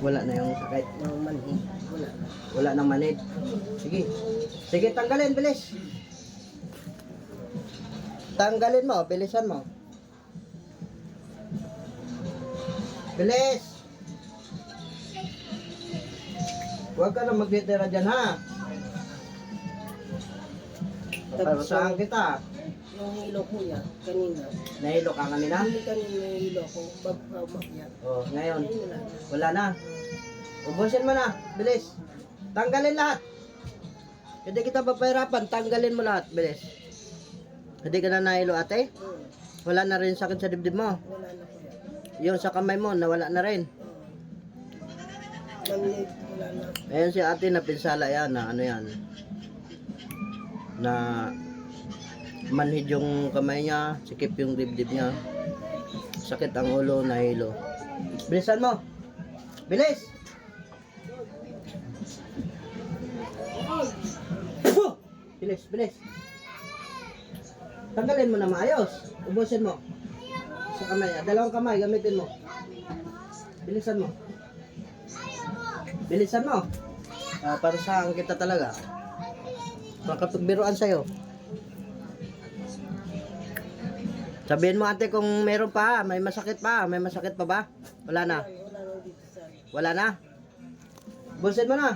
Wala na yung sakit. ng manhid. Wala. Wala nang manid. Sige. Sige, tanggalin, bilis. Tanggalin mo, bilisan mo. Bilis! Huwag ka na magtitira dyan, ha? Paparusahan kita. Yung hilo ko yan, kanina. Nahilo ka kanina? Hindi kanina hilo ko, babamak yan. Oh, ngayon. Wala na. Ubusin mo na. Bilis. Tanggalin lahat. Hindi kita papahirapan. Tanggalin mo lahat. Bilis. Hindi ka na nahilo ate? Hmm. Wala na rin sakit sa dibdib mo. Wala na yan. Yung sa kamay mo, nawala na rin. Hmm. Ayan si ate na pinsala yan na ano yan. Na manhid yung kamay niya, sikip yung dibdib niya. Sakit ang ulo, nahilo. Bilisan mo. Bilis! Puh! Bilis, bilis. Tanggalin mo na maayos. Ubusin mo. Sa kamay. Dalawang kamay, gamitin mo. Bilisan mo. Bilisan mo. Ah, para saan kita talaga. Makapagbiruan sa'yo. Sabihin mo ate kung meron pa, may masakit pa, may masakit pa ba? Wala na. Wala na. Bulsin mo na.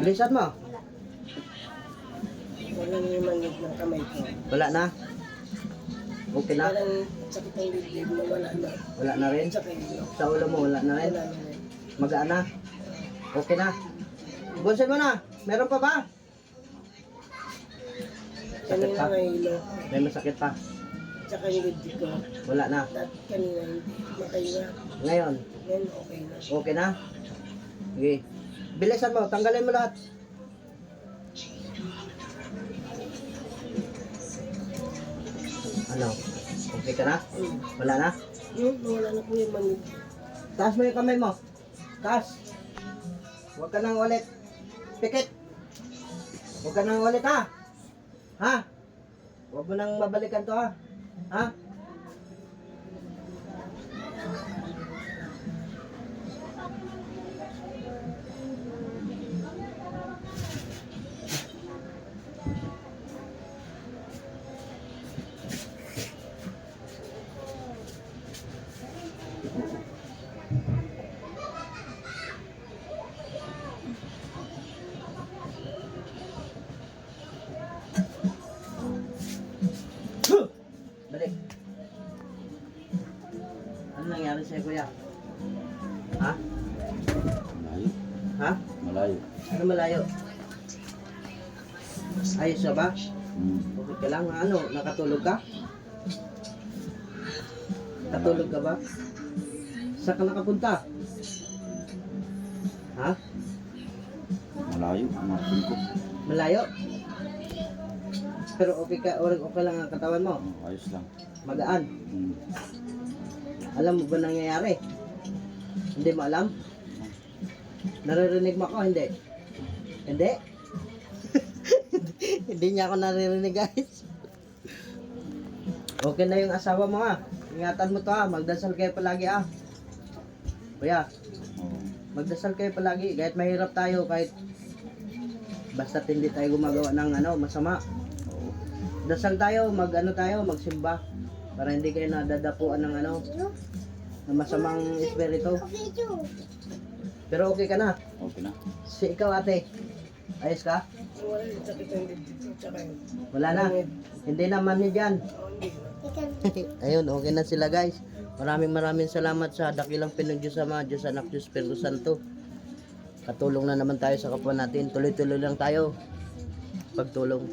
Bilisan mo. Wala na yung manhid ng kamay ko. Wala na. Okay na. Parang sakit ng dibdib na wala na. Wala na rin. Sa ulo mo, wala na rin. Wala na rin. Magaan na. Okay na. Bulsin mo na. Meron pa ba? Sakit Kanina pa? may hilo. May masakit pa. Tsaka yung dibdib ko. Wala na. Dati kanina hindi makahinga. Ngayon, Ngayon okay na. okay na. Sige. Bilisan mo. Tanggalin mo lahat. Ano? Okay ka na? Hmm. Wala na? Yun, wala na po yung manhid. Taas mo yung kamay mo. Taas. Huwag ka nang ulit. Pikit. Huwag ka nang ulit ha. Ha? Huwag mo nang babalikan to ha. Ha? Nangyari sa'yo kuya? Ha? Malayo. Ha? Malayo. Ano malayo? Ayos na ba? Hmm. Okay ka lang? Ano? Nakatulog ka? Katulog ka ba? Saan ka nakapunta? Ha? Malayo. Martin ko. Malayo? Pero okay ka, okay, lang ang katawan mo. Ayos lang. Magaan. Hmm. Alam mo ba nangyayari? Hindi mo alam? Naririnig mo ako? Hindi. Hindi? Hindi niya ako naririnig guys. Okay na yung asawa mo ha. Ingatan mo to ha. Magdasal kayo palagi ah. Kuya, magdasal kayo palagi. Kahit mahirap tayo, kahit basta hindi tayo gumagawa ng ano, masama. Dasal tayo, mag ano tayo, magsimba. Para hindi kayo nadadapuan ng ano, ng masamang espiritu. Pero okay ka na. Okay na. Si ikaw ate, ayos ka? Wala na. Hindi naman ni na. Ayun, okay na sila guys. Maraming maraming salamat sa dakilang Pinoy Diyos Ama, Diyos Anak, Diyos Espiritu Santo. Katulong na naman tayo sa kapwa natin. Tuloy-tuloy lang tayo. Pagtulong.